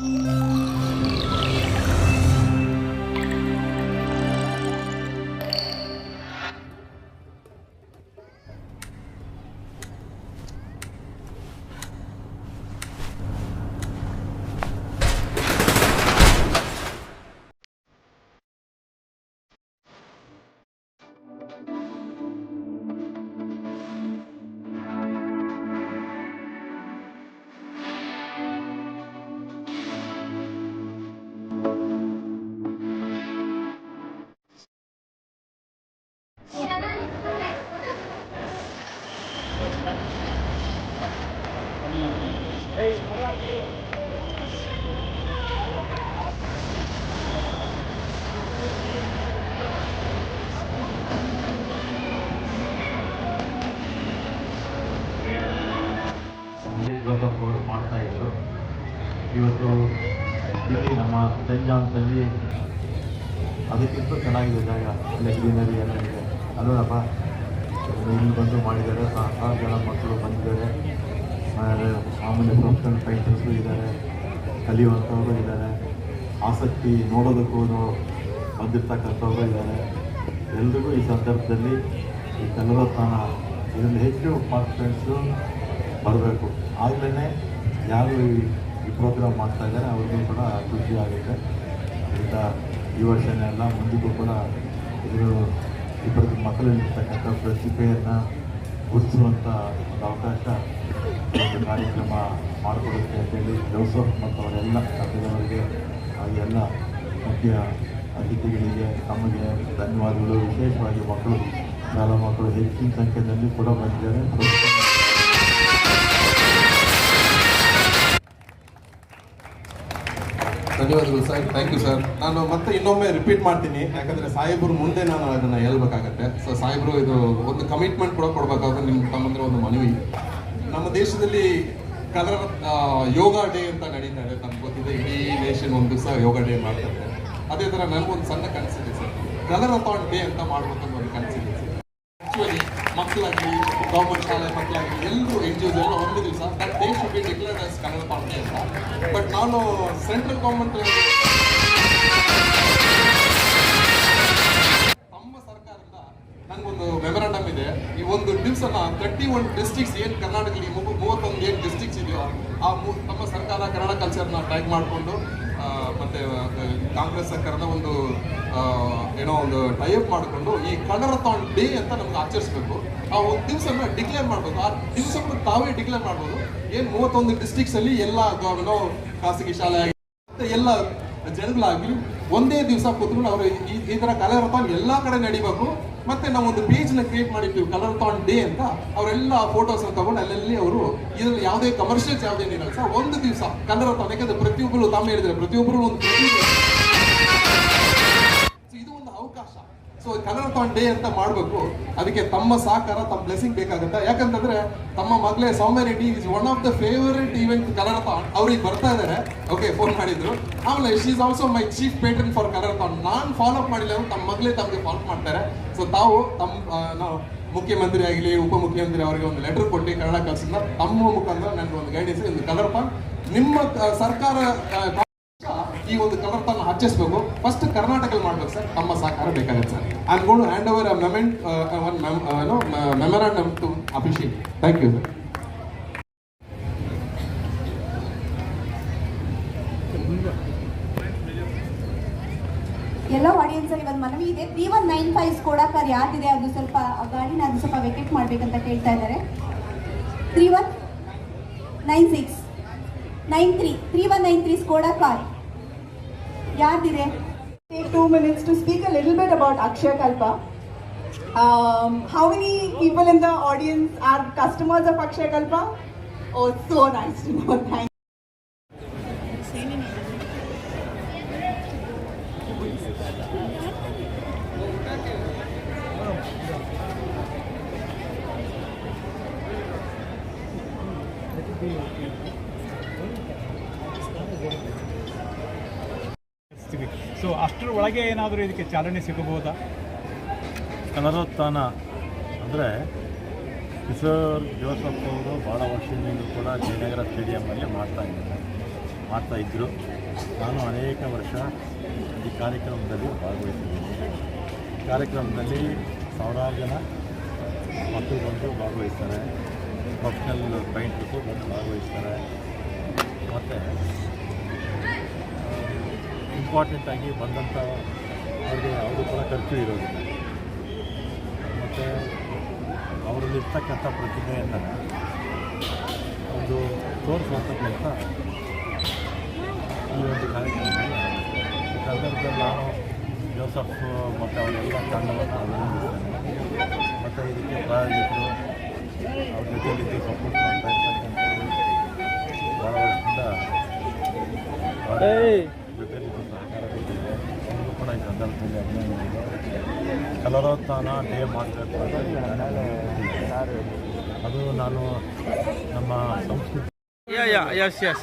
Música ಜಾನ್ಸಲ್ಲಿ ಅದಕ್ಕಿಂತ ಚೆನ್ನಾಗಿದೆ ಜಾಗ? ಅಲ್ಲಿ ಗ್ರೀನರಿ ಎಲ್ಲ ಇದೆ. ಅಲ್ಲಪ್ಪ ಇಲ್ಲಿ ಬಂದು ಮಾಡಿದ್ದಾರೆ. ಸಾವಿರ ಜನ ಮಕ್ಕಳು ಬಂದಿದ್ದಾರೆ. ಆಮೇಲೆ ಮಾಮೂಲಿ ಪ್ರೊಫೆಷನಲ್ ಪೇಂಟರ್ಸು ಇದ್ದಾರೆ. ಕಲಿಯುವಂಥವರು ಇದ್ದಾರೆ. ಆಸಕ್ತಿ ನೋಡೋದಕ್ಕೂ ಬಂದಿರ್ತಕ್ಕಂಥವ್ರು ಇದ್ದಾರೆ. ಎಲ್ರಿಗೂ ಈ ಸಂದರ್ಭದಲ್ಲಿ ಈ ಕಲರತ್ನ ಇದರಲ್ಲಿ ಹೆಚ್ಚು ಪಾರ್ಟಿಸಿಪೆಂಟ್ಸು ಬರಬೇಕು. ಆಗಲೇ ಯಾರು ಈ- ಪ್ರೋಗ್ರಾಮ್ ಮಾಡ್ತಾ ಇದ್ದಾರೆ, ಅವ್ರಿಗೂ ಕೂಡ ಖುಷಿ ಆಗುತ್ತೆ. ಈ ವರ್ಷನೇ ಎಲ್ಲ ಮುಂದಿಗೂ ಕೂಡ ಇದು ಇಬ್ಬರದ್ದು ಮಕ್ಕಳಲ್ಲಿರ್ತಕ್ಕಂಥ ಪ್ರತಿಭೆಯನ್ನು ಗುರುತಿಸುವಂಥ ಒಂದು ಅವಕಾಶ ಒಂದು ಕಾರ್ಯಕ್ರಮ ಮಾಡಿಕೊಡುತ್ತೆ ಅಂತೇಳಿ ಜೋಸಫ್ ಮತ್ತು ಅವರೆಲ್ಲ ತಂಡದವರಿಗೆ ಹಾಗೆ ಎಲ್ಲ ಮುಖ್ಯ ಅತಿಥಿಗಳಿಗೆ ತಮಗೆ ಧನ್ಯವಾದಗಳು. ವಿಶೇಷವಾಗಿ ಮಕ್ಕಳು, ಶಾಲಾ ಮಕ್ಕಳು ಹೆಚ್ಚಿನ ಸಂಖ್ಯೆಯಲ್ಲಿ ಕೂಡ ಬಂದಿದ್ದಾರೆ. ಧನ್ಯವಾದಗಳು ಸರ್. ಥ್ಯಾಂಕ್ ಯು ಸರ್ ನಾನು ಮತ್ತೆ ಇನ್ನೊಮ್ಮೆ ರಿಪೀಟ್ ಮಾಡ್ತೀನಿ. ಯಾಕಂದ್ರೆ ಸಾಹೇಬ್ರು ಮುಂದೆ ನಾನು ಅದನ್ನ ಹೇಳ್ಬೇಕಾಗತ್ತೆ. ಸೊ ಸಾಹೇಬ್ರು, ಇದು ಒಂದು ಕಮಿಟ್ಮೆಂಟ್ ಕೂಡ ಕೊಡಬೇಕಾದ್ರೆ ನಿಮ್ಗೆ ತಮ್ಮಂದ್ರೆ ಒಂದು ಮನವಿ. ನಮ್ಮ ದೇಶದಲ್ಲಿ ಕಲರ್ ಯೋಗ ಡೇ ಅಂತ ನಡೀತಾ ಇದೆ. ನಮ್ಗೆ ಗೊತ್ತಿದೆ, ಇಡೀ ನೇಷನ್ ಒಂದು ದಿವಸ ಯೋಗ ಡೇ ಮಾಡ್ತಾರೆ ಅದೇ ಥರ ನನಗೊಂದು ಸಣ್ಣ ಕನಸಿದೆ ಸರ್ ಕಲರ್ ಅಥಾನ್ ಡೇ ಅಂತ ಮಾಡ್ಬೇಕಂತ ಒಂದು ಕನಸಿದೆ ಸರ್ ಆಕ್ಚುಲಿ ಆಗಲಿ ಗೌರ್ಮೆಂಟ್ ಶಾಲೆ ಮಕ್ಕಳಾಗಲಿ ಎಲ್ಲರೂ ಎನ್ ಜಿ ಎಲ್ಲ ಒಂದು ದಿವಸ that they should be declared as Kannada party ಅಂತ. ಬಟ್ ನಾನು ಸೆಂಟ್ರಲ್ ಗೌರ್ಮೆಂಟ್ ನಮ್ಮ ಸರ್ಕಾರದಿಂದ ನನಗೊಂದು ಮೆಮೊರಾಂಡಮ್ ಇದೆ. ಈ ಒಂದು ದಿವಸನ ತರ್ಟಿ ಒನ್ ಡಿಸ್ಟಿಕ್ಸ್ ಏನು ಕರ್ನಾಟಕದಲ್ಲಿ ಮೂವತ್ತೊಂದು ಏನು ಡಿಸ್ಟಿಕ್ಸ್ ಇದೆಯೋ, ಆ ಮು, ತಮ್ಮ ಸರ್ಕಾರ ಕನ್ನಡ ಕಲ್ಚರ್ನ ಟ್ರ್ಯಾಕ್ ಮಾಡಿಕೊಂಡು ಮತ್ತೆ ಕಾಂಗ್ರೆಸ್ ಸರ್ಕಾರದ ಒಂದು ಏನೋ ಒಂದು ಟೈಅಪ್ ಮಾಡಿಕೊಂಡು ಈ ಕನ್ನಡಥಾನ್ ಡೇ ಅಂತ ನಮ್ಗೆ ಆಚರಿಸ್ಬೇಕು. ಆ ಒಂದು ದಿವಸನ ಡಿಕ್ಲೇರ್ ಮಾಡ್ಬೋದು. ಆ ದಿವಸವನ್ನು ತಾವೇ ಡಿಕ್ಲೇರ್ ಮಾಡ್ಬೋದು. ಏನು ಮೂವತ್ತೊಂದು ಡಿಸ್ಟಿಕ್ಸ್ ಅಲ್ಲಿ ಎಲ್ಲ ಏನೋ ಖಾಸಗಿ ಶಾಲೆ ಆಗಲಿ ಮತ್ತೆ ಎಲ್ಲ ಜನಗಳಾಗ್ಲಿ ಒಂದೇ ದಿವಸ ಕೂತ್ಕೊಂಡು ಅವರು ಈ ಈ ತರ ಕಲರಥಾನ್ ಎಲ್ಲ ಕಡೆ ನಡಿಬೇಕು. ಮತ್ತೆ ನಾವು ಒಂದು ಪೇಜ್ನ ಕ್ರಿಯೇಟ್ ಮಾಡಿರ್ತೀವಿ ಕಲರಥಾನ್ ಡೇ ಅಂತ. ಅವರೆಲ್ಲ ಫೋಟೋಸ್ ತಗೊಂಡು ಅಲ್ಲಲ್ಲಿ ಅವರು ಇದರಲ್ಲಿ ಯಾವುದೇ ಕಮರ್ಷಿಯಲ್ಸ್ ಯಾವುದೇ ಇರಲ್ಲ ಸರ್ ಒಂದು ದಿವಸ ಕಲರ್ ಥಾನ್ ಯಾಕಂದ್ರೆ ಪ್ರತಿಯೊಬ್ಬರು ತಮ್ಮ ಹೇಳಿದ್ರೆ ಪ್ರತಿಯೊಬ್ಬರು ಒಂದು ಸೊ ಕನ್ನಡಥಾನ್ ಡೇ ಅಂತ ಮಾಡಬೇಕು, ಅದಕ್ಕೆ ತಮ್ಮ ಸಹಕಾರ, ತಮ್ಮ ಬ್ಲೆಸಿಂಗ್ ಬೇಕಾಗುತ್ತೆ. ಯಾಕಂತಂದ್ರೆ, ತಮ್ಮ ಮಗಳೇ Soumya Reddy is one of the favourite event Kannadathon ಅವ್ರಿಗೆ ಬರ್ತಾ ಇದ್ದಾರೆ ಓಕೆ ಫೋನ್ ಮಾಡಿದ್ರು. ಆಮೇಲೆ she is also my chief patron for Kannadathon ನಾನು ಫಾಲೋ ಅಪ್ ಮಾಡಿಲ್ಲ ಅಂದ್ರೆ ತಮ್ಮ ಮಗಳೇ ತಮಗೆ ಫಾಲೋ ಮಾಡ್ತಾರೆ. ಸೊ ತಾವು ತಮ್ಮ ನಾವು ಮುಖ್ಯಮಂತ್ರಿ ಆಗಲಿ, ಉಪಮುಖ್ಯಮಂತ್ರಿ ಅವರಿಗೆ ಒಂದು ಲೆಟರ್ ಕೊಟ್ಟು ಕನ್ನಡ ಕಲ್ಸಿದ ತಮ್ಮ ಮುಖಾಂತರ ನನಗೆ ಒಂದು ಗೈಡೆನ್ಸ್ ಇದು ಕನ್ನಡಥಾನ್ ನಿಮ್ಮ ಸರ್ಕಾರ ಈ ಒಂದು ಕಲರ್ ತನ್ನ ಹಚ್ಚಿಸ್ಬೇಕು. ಫಸ್ಟ್ ಕರ್ನಾಟಕದಲ್ಲಿ ಮಾಡ್ಬೇಕು ಸರ್. ತಮ್ಮ ಸಹಕಾರ ಬೇಕಾಗುತ್ತೆ sir. I am hand over memento one memorandum to Abhishek thank you sir ಎಲ್ಲ ಆಡಿಯನ್ಸ್ ಅಲ್ಲಿ ಒಂದು ಮನವಿ ಇದೆ. Three one nine five car ಯಾರಿದೆ ಅದು ಸ್ವಲ್ಪ ಗಾಡಿನ ಅದು ಸ್ವಲ್ಪ ವೆಕೆಟ್ ಮಾಡ್ಬೇಕಂತ ಕೇಳ್ತಾ ಇದ್ದಾರೆ. Three one nine six nine three three one nine three Skoda car ಯಾರ್ದಿದೆ take two minutes to speak a little bit about Akshaya Kalpa. Um, how many people in the audience are customers of Akshaya Kalpa? Oh, it's so nice to know. Thank so ಒಳಗೆ ಏನಾದರೂ ಇದಕ್ಕೆ ಚಾಲನೆ ಸಿಗಬಹುದಾ? ಕನರೋತ್ಥಾನ ಅಂದರೆ Kishore Joseph ಅವರು ಭಾಳ ವರ್ಷದಿಂದ ಕೂಡ ಜಯನಗರ ಸ್ಟೇಡಿಯಮ್ಮಲ್ಲಿ ಮಾಡ್ತಾ ಇದ್ದಾರೆ. ಮಾಡ್ತಾ ಇದ್ದರು ನಾನು ಅನೇಕ ವರ್ಷ ಈ ಕಾರ್ಯಕ್ರಮದಲ್ಲಿ ಭಾಗವಹಿಸಿದ್ದೀನಿ. ಕಾರ್ಯಕ್ರಮದಲ್ಲಿ ಸಾವಿರಾರು ಜನ ಮಕ್ಕಳು ಬಂದು ಭಾಗವಹಿಸ್ತಾರೆ. ಪ್ರೊಫೆಷನಲ್ ಪೈಂಟ್ರು ಬಂದು ಭಾಗವಹಿಸ್ತಾರೆ. ಮತ್ತು ಇಂಪಾರ್ಟೆಂಟಾಗಿ ಬಂದಂಥ ಅವ್ರಿಗೆ ಅವರು ಕೂಡ ಖರ್ಚು ಇರೋದಿಲ್ಲ ಮತ್ತು ಅವರಲ್ಲಿರ್ತಕ್ಕಂಥ ಪ್ರತಿಭೆಯನ್ನು ಒಂದು ತೋರಿಸುವಂಥ ಕೆಲಸ ಈ ಒಂದು ಕಾರ್ಯಕ್ರಮದಲ್ಲಿ ಈ ಸಂದರ್ಭದಲ್ಲಿ ನಾನು ಜೋಸಫ್ ಮತ್ತು ಅವರೆಲ್ಲ ತಂಡವನ್ನು ಅಭಿನಂದಿಸ್ತೇನೆ. ಮತ್ತು ಇದಕ್ಕೆ ಪ್ರಾಯೋಜಕರು ಅವ್ರ ಜೊತೆಯಲ್ಲಿ ಸಪೋರ್ಟ್ ಮಾಡ್ತಾ ಇರ್ತಕ್ಕಂಥವ್ರು ಭಾಳ ವರ್ಷದಿಂದ ಅವರ ಜೊತೆಯಲ್ಲಿದ್ದು ಸಹಕಾರ ಕೊಟ್ಟಿದ್ದಾರೆ ಅವ್ರಿಗೂ ಕೂಡ ಈ ಸಂದರ್ಭದಲ್ಲಿ ಅಭಿನಂದನೆಗಳು ಕಲರೋತ್ಥಾನ ಡೇ ಮಾಡಬೇಕು ಅಂತ ಈ ಕಾರ್ಯಕ್ರಮ ಅದು ನಾನು ನಮ್ಮ ಸಂಸ್ಕೃತಿ Yeah, yeah, yes, yes.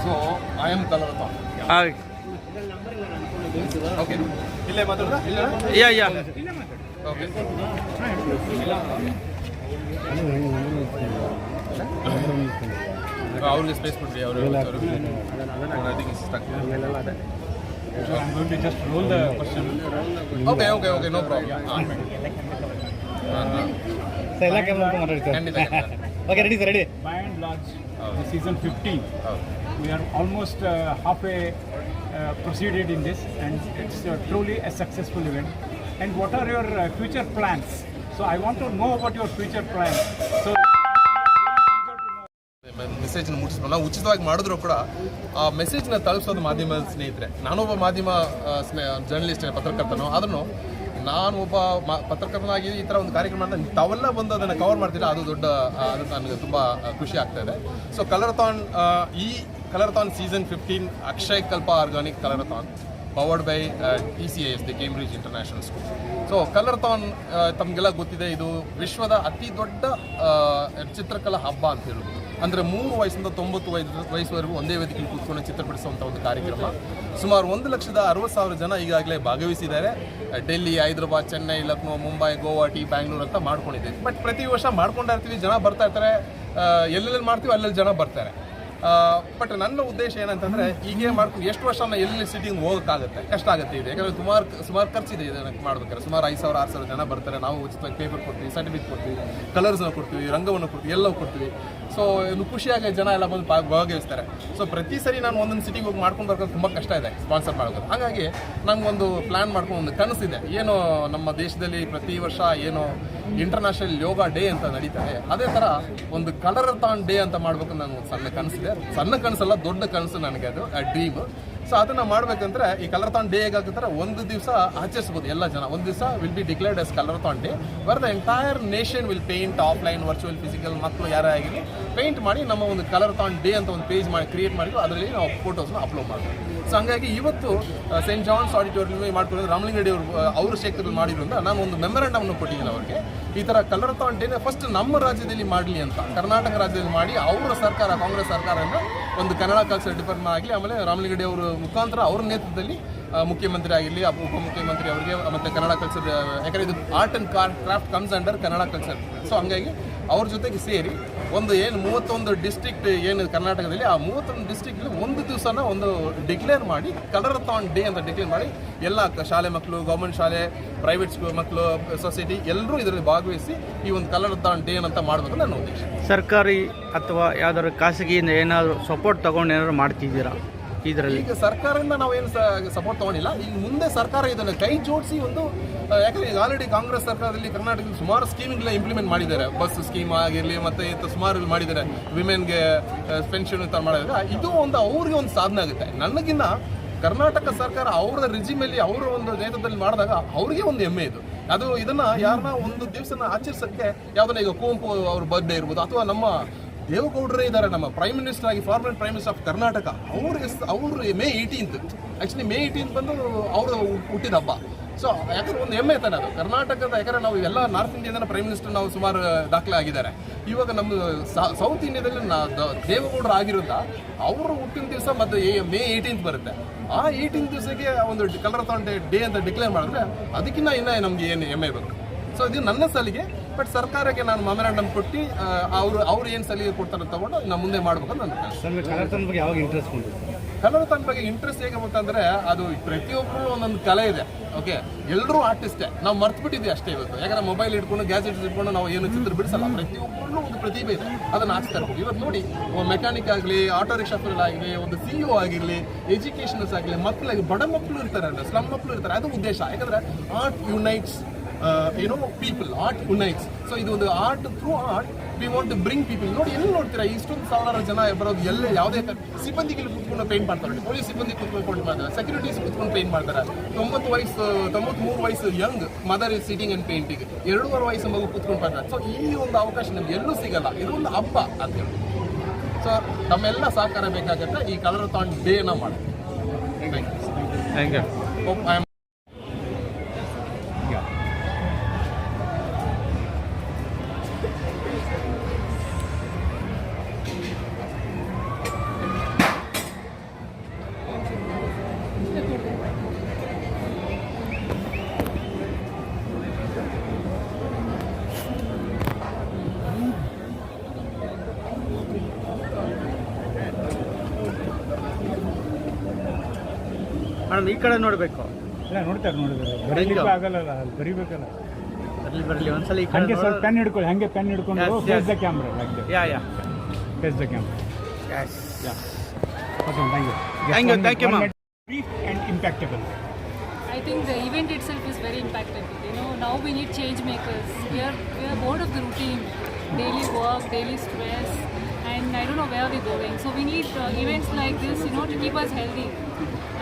So I am Colourathon Uh, okay ಇಲ್ಲೇ. ಓಕೆ ಅವ್ರಿಗೆ ಸ್ಪೇಸ್ ಕೊಡ್ರಿ ಅವರು I think is So I'm going to just roll the question. Okay okay Okay, sir, large, Oh. the season 15, are almost uh, halfway uh, proceeded in this, and it's uh, truly a successful event. And what are your uh, future plans? So I want to know about your future plans. So. ಮೆಸೇಜ್ನ ಮುಟ್ಟಿಸ್ಬೋದು ನಾವು ಉಚಿತವಾಗಿ ಮಾಡಿದ್ರು ಕೂಡ ಆ ಮೆಸೇಜ್ನ ತಲುಪಿಸೋದು ಮಾಧ್ಯಮ ಸ್ನೇಹಿತರೆ ನಾನೊಬ್ಬ ಮಾಧ್ಯಮ journalist ಸ್ನೇ ಜರ್ನಲಿಸ್ಟ್ ಪತ್ರಕರ್ತನು ಆದ್ರೂ ನಾನು ಒಬ್ಬ ಪತ್ರಕರ್ತನಾಗಿ ಈ ಥರ ಒಂದು ಕಾರ್ಯಕ್ರಮ ತಾವೆಲ್ಲ ಬಂದು ಅದನ್ನು ಕವರ್ ಮಾಡ್ತೀರಾ? ಅದು ದೊಡ್ಡ ಅದು ನನಗೆ ತುಂಬ ಖುಷಿ ಆಗ್ತಾ ಇದೆ. ಸೊ ಕಲರ್ಥಾನ್ ಈ ಕಲರ್ಥಾನ್ season fifteen Akshay Kalpa organic Colourathon powered by T C S the Cambridge international school so Colourathon ತಮಗೆಲ್ಲ ಗೊತ್ತಿದೆ, ಇದು ವಿಶ್ವದ ಅತಿ ದೊಡ್ಡ ಚಿತ್ರಕಲಾ ಹಬ್ಬ ಅಂತ ಹೇಳೋದು ಅಂದರೆ ಮೂರು ವಯಸ್ಸಿಂದ ತೊಂಬತ್ತು ವಯಸ್ಸು ವಯಸ್ಸುವರೆಗೂ ಒಂದೇ ವೇದಿಕೆಯಲ್ಲಿ ಕೂತ್ಕೊಂಡು ಚಿತ್ರ ಬಿಡಿಸುವಂಥ ಒಂದು ಕಾರ್ಯಕ್ರಮ. ಸುಮಾರು ಒಂದು ಲಕ್ಷದ ಅರವತ್ತು ಸಾವಿರ ಜನ ಈಗಾಗಲೇ ಭಾಗವಹಿಸಿದ್ದಾರೆ. ಡೆಲ್ಲಿ, ಹೈದರಾಬಾದ್, ಚೆನ್ನೈ, ಲಕ್ನೋ, ಮುಂಬೈ ಗೋವಾಟಿ ಬ್ಯಾಂಗ್ಳೂರ್ ಅಂತ ಮಾಡ್ಕೊಂಡಿದ್ದೀವಿ ಬಟ್ ಪ್ರತಿ ವರ್ಷ ಮಾಡ್ಕೊಂಡಿರ್ತೀವಿ ಜನ ಬರ್ತಾ ಇರ್ತಾರೆ. ಎಲ್ಲೆಲ್ಲಿ ಮಾಡ್ತೀವಿ ಅಲ್ಲೆಲ್ಲಿ ಜನ ಬರ್ತಾರೆ. ಬಟ್ ನನ್ನ ಉದ್ದೇಶ ಏನಂತಂದ್ರೆ, ಹೀಗೆ ಮಾಡ್ಕೊಂಡು ಎಷ್ಟು ವರ್ಷ ನಾವು ಎಲ್ಲಿ ಸಿಟಿಂಗ್ ಹೋಗೋಕ್ಕಾಗುತ್ತೆ ಕಷ್ಟ ಆಗುತ್ತೆ ಇದು. ಯಾಕಂದ್ರೆ ಸುಮಾರು ಸುಮಾರು ಖರ್ಚಿದೆ ಇದನ್ನು ಮಾಡ್ಬೇಕಾದ್ರೆ. ಸುಮಾರು ಐದು ಸಾವಿರ, ಆರು ಸಾವಿರ ಜನ ಬರ್ತಾರೆ. ನಾವು ಉಚಿತವಾಗಿ ಪೇಪರ್ ಕೊಡ್ತೀವಿ ಸರ್ಟಿಫಿಕೇಟ್ ಕೊಡ್ತೀವಿ ಕಲರ್ಸ್ನ ಕೊಡ್ತೀವಿ, ರಂಗವನ್ನು ಕೊಡ್ತೀವಿ, ಎಲ್ಲವೂ ಕೊಡ್ತೀವಿ. ಸೊ ಇದು ಖುಷಿಯಾಗಿ ಜನ ಎಲ್ಲ ಬಂದು ಭಾಗವಹಿಸ್ತಾರೆ. ಸೊ ಪ್ರತಿ ಸರಿ ನಾನು ಒಂದೊಂದು ಸಿಟಿಗೆ ಹೋಗಿ ಮಾಡ್ಕೊಂಡು ಬರ್ಕೊಂಡು ತುಂಬ ಕಷ್ಟ ಇದೆ ಸ್ಪಾನ್ಸರ್ ಮಾಡೋದು ಹಾಗಾಗಿ ನಂಗೊಂದು ಪ್ಲ್ಯಾನ್ ಮಾಡ್ಕೊಂಡು ಒಂದು ಕನಸಿದೆ ಏನು ನಮ್ಮ ದೇಶದಲ್ಲಿ ಪ್ರತಿ ವರ್ಷ ಏನು ಇಂಟರ್ನ್ಯಾಷನಲ್ ಯೋಗ ಡೇ ಅಂತ ನಡೀತಾರೆ ಅದೇ ಥರ ಒಂದು ಕಲರ್ ತಾನ್ ಡೇ ಅಂತ ಮಾಡ್ಬೇಕು ನಾನು ಒಂದು ಸಣ್ಣ ಕನಸಿದೆ. ಸಣ್ಣ ಕನಸಲ್ಲ, ದೊಡ್ಡ ಕನಸು ನನಗೆ ಅದು, ಆ ಡ್ರೀಮ್ ಸೊ ಅದನ್ನ ಮಾಡ್ಬೇಕಂದ್ರೆ ಈ ಕಲರ್ಥಾನ್ ಡೇ ಹೇಗಾಗುತ್ತಾರೆ ಒಂದು ದಿವಸ ಆಚರಿಸ್ಬೋದು ಎಲ್ಲ ಜನ. ಒಂದು ದಿವಸ will be declared as Colourathon day where the entire nation will paint offline virtual physical ಮಕ್ಕಳು ಯಾರೇ ಆಗಿರಲಿ ಪೇಂಟ್ ಮಾಡಿ ನಮ್ಮ ಒಂದು ಕಲರ್ಥಾನ್ ಡೇ ಅಂತ ಒಂದು ಪೇಜ್ ಮಾಡಿ ಕ್ರಿಯೇಟ್ ಮಾಡಿದ್ರು, ಅದರಲ್ಲಿ ನಾವು ಫೋಟೋಸ್ನ ಅಪ್ಲೋಡ್ ಮಾಡ್ತೀವಿ ಸೊ ಹಂಗಾಗಿ ಇವತ್ತು ಸೇಂಟ್ ಜಾನ್ಸ್ ಆಡಿಟೋರಿಯಂ ಮಾಡ್ಕೊಂಡು ರೆಡ್ಡಿ ಅವರು ಅವರು ಕ್ಷೇತ್ರದಲ್ಲಿ ಮಾಡಿರೋದ್ರಿಂದ ನಾನು ಒಂದು ಮೆಮೊರಂಡಮ್ನ ಕೊಟ್ಟಿದ್ದೀನಿ ಅವರಿಗೆ. ಈ ಥರ ಕಲರ್ಥಾನ್ ಡೇನ ಫಸ್ಟ್ ನಮ್ಮ ರಾಜ್ಯದಲ್ಲಿ ಮಾಡಲಿ ಅಂತ, ಕರ್ನಾಟಕ ರಾಜ್ಯದಲ್ಲಿ ಮಾಡಿ ಅವರ ಸರ್ಕಾರ, ಕಾಂಗ್ರೆಸ್ ಸರ್ಕಾರನ ಒಂದು ಕನ್ನಡ ಕಲ್ಚರ್ ಡಿಪಾರ್ಟ್ಮೆಂಟ್ ಆಗಲಿ, ಆಮೇಲೆ ರಾಮಲಿಂಗಡಿ ಅವರ ಮುಖಾಂತರ ಅವ್ರ ನೇತೃತ್ವದಲ್ಲಿ ಮುಖ್ಯಮಂತ್ರಿ ಆಗಿರಲಿ ಉಪಮುಖ್ಯಮಂತ್ರಿ ಅವರಿಗೆ, ಮತ್ತು ಕನ್ನಡ ಕಲ್ಚರ್ ಯಾಕಂದರೆ ಇದು art and craft comes under Kannada culture so ಹಂಗಾಗಿ ಅವ್ರ ಜೊತೆಗೆ ಸೇರಿ ಒಂದು ಏನು ಮೂವತ್ತೊಂದು ಡಿಸ್ಟ್ರಿಕ್ಟ್ ಏನು ಕರ್ನಾಟಕದಲ್ಲಿ, ಆ ಮೂವತ್ತೊಂದು ಡಿಸ್ಟ್ರಿಕ್ಟ್ ಒಂದು ದಿವಸನ ಒಂದು ಡಿಕ್ಲೇರ್ ಮಾಡಿ ಕಲರಥಾನ್ ಡೇ ಅಂತ ಡಿಕ್ಲೇರ್ ಮಾಡಿ, ಎಲ್ಲ ಶಾಲೆ ಮಕ್ಕಳು ಗೌರ್ಮೆಂಟ್ ಶಾಲೆ ಪ್ರೈವೇಟ್ ಸ್ಕೂಲ್ ಮಕ್ಕಳು ಸೊಸೈಟಿ ಎಲ್ಲರೂ ಇದರಲ್ಲಿ ಭಾಗವಹಿಸಿ ಈ ಒಂದು ಕಲರ್ ಕಲರಥಾನ್ ಡೇ ಅಂತ ಮಾಡಬೇಕು ನನ್ನ ಉದ್ದೇಶ. ಸರ್ಕಾರಿ ಅಥವಾ ಯಾವ್ದಾದ್ರು ಖಾಸಗಿಯಿಂದ ಏನಾದರೂ ಸಪೋರ್ಟ್ ತಗೊಂಡು ಏನಾದ್ರು ಮಾಡ್ತಿದ್ದೀರಾ? ಇದರಲ್ಲಿ. ಈಗ ಸರ್ಕಾರದಿಂದ ನಾವು ಏನು ಸಪೋರ್ಟ್ ತಗೊಂಡಿಲ್ಲ. ಈಗ ಮುಂದೆ ಸರ್ಕಾರ ಇದನ್ನು ಕೈ ಜೋಡಿಸಿ ಒಂದು ಯಾಕಂದ್ರೆ ಈಗ ಆಲ್ರೆಡಿ ಕಾಂಗ್ರೆಸ್ ಸರ್ಕಾರದಲ್ಲಿ ಕರ್ನಾಟಕದಲ್ಲಿ ಸುಮಾರು ಸ್ಕೀಮ್ಗಳ ಇಂಪ್ಲಿಮೆಂಟ್ ಮಾಡಿದ್ದಾರೆ. ಬಸ್ ಸ್ಕೀಮ್ ಆಗಿರಲಿ ಮತ್ತೆ ಸುಮಾರು ಮಾಡಿದ್ದಾರೆ. ವಿಮೆನ್ಗೆ ಪೆನ್ಷನ್ ಅಂತ ಮಾಡಿದಾಗ ಇದು ಒಂದು ಅವ್ರಿಗೆ ಒಂದು ಸಾಧನೆ ಆಗುತ್ತೆ. ನನಗಿನ್ನ ಕರ್ನಾಟಕ ಸರ್ಕಾರ ಅವರ ರಿಜಿಮಲ್ಲಿ ಅವರ ಒಂದು ನೇತೃತ್ವದಲ್ಲಿ ಮಾಡಿದಾಗ ಅವ್ರಿಗೆ ಒಂದು ಹೆಮ್ಮೆ ಇದು. ಅದು ಇದನ್ನ ಯಾರನ್ನ ಒಂದು ದಿವಸನ ಆಚರಿಸಕ್ಕೆ, ಯಾವ್ದನ್ನ ಈಗ ಕುವೆಂಪು ಅವ್ರ ಬರ್ಡೇ ಇರ್ಬೋದು, ಅಥವಾ ನಮ್ಮ ದೇವೇಗೌಡರೇ ಇದ್ದಾರೆ ನಮ್ಮ ಪ್ರೈಮ್ ಮಿನಿಸ್ಟರ್ ಆಗಿ former prime minister of Karnataka ಅವ್ರ ಅವ್ರ May eighteenth actually May eighteenth ಬಂದು ಅವರು ಹುಟ್ಟಿದ ಹಬ್ಬ. ಸೊ ಯಾಕಂದ್ರೆ ಒಂದು ಹೆಮ್ಮೆ ತಾನೆ ಅದು. ಕರ್ನಾಟಕದ ಯಾಕಂದ್ರೆ ನಾವು ಎಲ್ಲ ನಾರ್ತ್ ಇಂಡಿಯಾದ ಪ್ರೈಮ್ ಮಿನಿಸ್ಟರ್ ನಾವು ಸುಮಾರು ದಾಖಲೆ ಆಗಿದ್ದಾರೆ ಇವಾಗ ನಮ್ಮ ಸೌತ್ ಇಂಡಿಯಾದಲ್ಲಿ ನಾ, ದ- ದೇವೇಗೌಡರು ಆಗಿರೋದ ಅವರು ಹುಟ್ಟಿನ ದಿವಸ ಮತ್ತು ಮೇ ಏಯ್ಟೀನ್ತ್ ಬರುತ್ತೆ. ಆ ಏಯ್ಟೀನ್ ದಿವಸಕ್ಕೆ ಒಂದು ಕಲರ್ ಡೇ ಡೇ ಅಂತ ಡಿಕ್ಲೇರ್ ಮಾಡಿದ್ರೆ ಅದಕ್ಕಿಂತ ಇನ್ನೂ ನಮ್ಗೆ ಏನು ಹೆಮ್ಮೆ ಬೇಕು ಸೊ ಇದು ನನ್ನ ಸಲಿಗೆ ಬಟ್ ಸರ್ಕಾರಕ್ಕೆ ನಾನು ಮೆಮೊರಾಂಡಮ್ ಕೊಟ್ಟು ಅವರು ಅವ್ರು ಏನು ಸಲಿಗೆ ಕೊಡ್ತಾರೆ ತಗೊಂಡು ನಾನು ಮುಂದೆ ಮಾಡ್ಬೇಕು ಅಂತ ನನ್ನ ಸರ್ ಬಗ್ಗೆ ಯಾವಾಗ ಇಂಟ್ರೆಸ್ಟ್ ಬಗ್ಗೆ ಇಂಟ್ರೆಸ್ಟ್ ಹೇಗೆ ಅಂತಂದ್ರೆ ಅದು ಪ್ರತಿಯೊಬ್ಬರು ಒಂದೊಂದು ಕಲೆ ಇದೆ ಓಕೆ ಎಲ್ಲರೂ ಆರ್ಟಿಸ್ಟೇ ನಾವು ಮರ್ತು ಬಿಟ್ಟಿದ್ವಿ ಅಷ್ಟೇ ಇವತ್ತು. ಯಾಕಂದ್ರೆ ಮೊಬೈಲ್ ಇಟ್ಕೊಂಡು ಗ್ಯಾಜೆಟ್ಸ್ ಇಟ್ಕೊಂಡು ನಾವು ಏನು ಚಿತ್ರ ಬಿಡಿಸಲ್ಲ ಪ್ರತಿಯೊಬ್ಬರು ಒಂದು ಪ್ರತಿಭೆ ಇದೆ. ಅದನ್ನ ಹಾಕ್ತಾ ಇರ್ಬೋದು ಇವತ್ತು ನೋಡಿ ಮೆಕ್ಯಾನಿಕ್ ಆಗಲಿ ಆಟೋ ರಿಕ್ಷಾ ಆಗಲಿ ಒಂದು ಸಿ ಇ ಆಗಿರಲಿ ಎಜುಕೇಷನಸ್ ಆಗಲಿ ಮಕ್ಕಳಿಗೆ ಬಡ ಮಕ್ಕಳು ಇರ್ತಾರೆ ಸ್ಲಮ್ ಮಕ್ಕಳು ಇರ್ತಾರೆ ಅದು ಉದ್ದೇಶ. ಯಾಕಂದ್ರೆ ಆರ್ಟ್ ಯುನೈಟ್ಸ್ ಏನೋ ಪೀಪಲ್ ಆರ್ಟ್ ಯುನೈಟ್ಸ್ ಸೊ ಇದು ಒಂದು art through art we want to bring people ನೋಡಿ ಎಲ್ಲಿ ನೋಡ್ತೀರಾ? ಇಷ್ಟೊಂದು ಸಾವಿರಾರು ಜನ ಬರೋದು ಎಲ್ಲ? ಯಾವುದೇ ಸಿಬ್ಬಂದಿಗಳು ಕೂತ್ಕೊಂಡು ಪೇಂಟ್ ಮಾಡ್ತಾರೆ. ಪೊಲೀಸ್ ಸಿಬ್ಬಂದಿ ಕುತ್ಕೊಂಡು ಮಾಡ್ತಾರೆ. ಸೆಕ್ಯೂರಿಟೀಸ್ ಕುತ್ಕೊಂಡು ಪೇಂಟ್ ಮಾಡ್ತಾರೆ. ತೊಂಬತ್ತು ವಯಸ್ಸು ತೊಂಬತ್ಮೂರು ವಯಸ್ಸು young mother is sitting and painting ಎರಡೂವರೆ ವಯಸ್ಸು ಮಗು ಕುತ್ಕೊಂಡು ಮಾಡ್ತಾರೆ. ಸೊ ಈ ಒಂದು ಅವಕಾಶ ನಮ್ಗೆ ಎಲ್ಲೂ ಸಿಗಲ್ಲ. ಇದೊಂದು ಹಬ್ಬ ಅಂತ ಹೇಳಿ. ಸೊ ನಮ್ಮೆಲ್ಲ ಸಹಕಾರ ಬೇಕಾಗುತ್ತೆ. ಈ ಕಲರ್ ತಾಂಡ್ ಡೇನ ಮಾಡಿ ಥ್ಯಾಂಕ್ ಯು ಹೋಪ್ ಐ ಈ ಕಡೆ ನೋಡಬೇಕು. ಯಾ ನೋಡ್ತಾರೆ ನೋಡಿದ್ರೆ ಬರೀಲಿಕ್ಕೆ ನೋ ನಾವು keep us healthy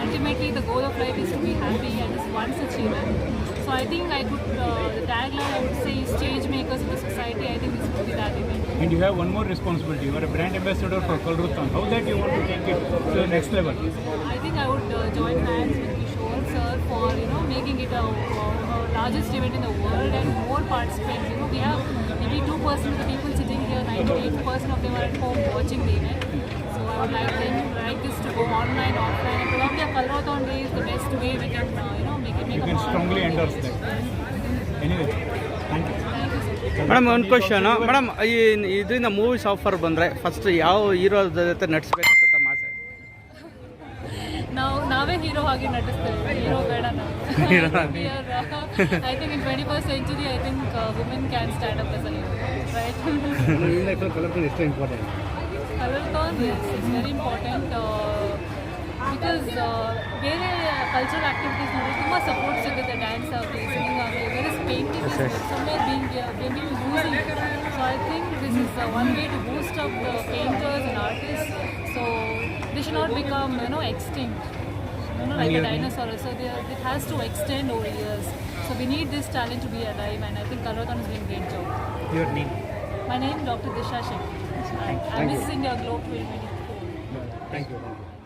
Ultimately, the goal of life is to be happy, and this one such event. So I think I could uh, the tagline I would say is change makers of the society. I think this would be that event. And you have one more responsibility. You are a brand ambassador for Kalrutan. How that you want to take it to the next level? I think I would uh, join hands with Kishore sir for you know making it a, a largest event in the world and more participants. You know we have maybe two percent of the people sitting here, ninety-eight percent of them are at home watching the event. Madam ಒಂದು question madam ಈ ಇದರಿಂದ movies offer ಬಂದರೆ first ಯಾವ hero ಜೊತೆ ನಟಿಸ್ಬೇಕು ಅಂತ ತಮ್ಮ ಆಸೆ? ನಾವೇ ಹೀರೋ ಆಗಿ ನಟಿಸ್ತೇವೆ. Colorthon, yes, it's very important uh, because uh, ಬೇರೆ ಕಲ್ಚರಲ್ ಆಕ್ಟಿವಿಟೀಸ್ ನೋಡಿ ತುಂಬ ಸಪೋರ್ಟ್ ಸಿಗುತ್ತೆ ಡ್ಯಾನ್ಸ್ ಆಗಲಿ ಸಿಂಗಿಂಗ್ ಆಗಲಿ where is painting somewhere being being using so I think this is one way to boost up the painters and artist so they should not become you know extinct you know, like a dinosaur. So they are, it has to extend over years. So we need this talent to be alive, and I think Kalrotan is doing a great job. Your name My name is Dr. Disha Shetty. Thank you. I'm missing your globe. Thank you.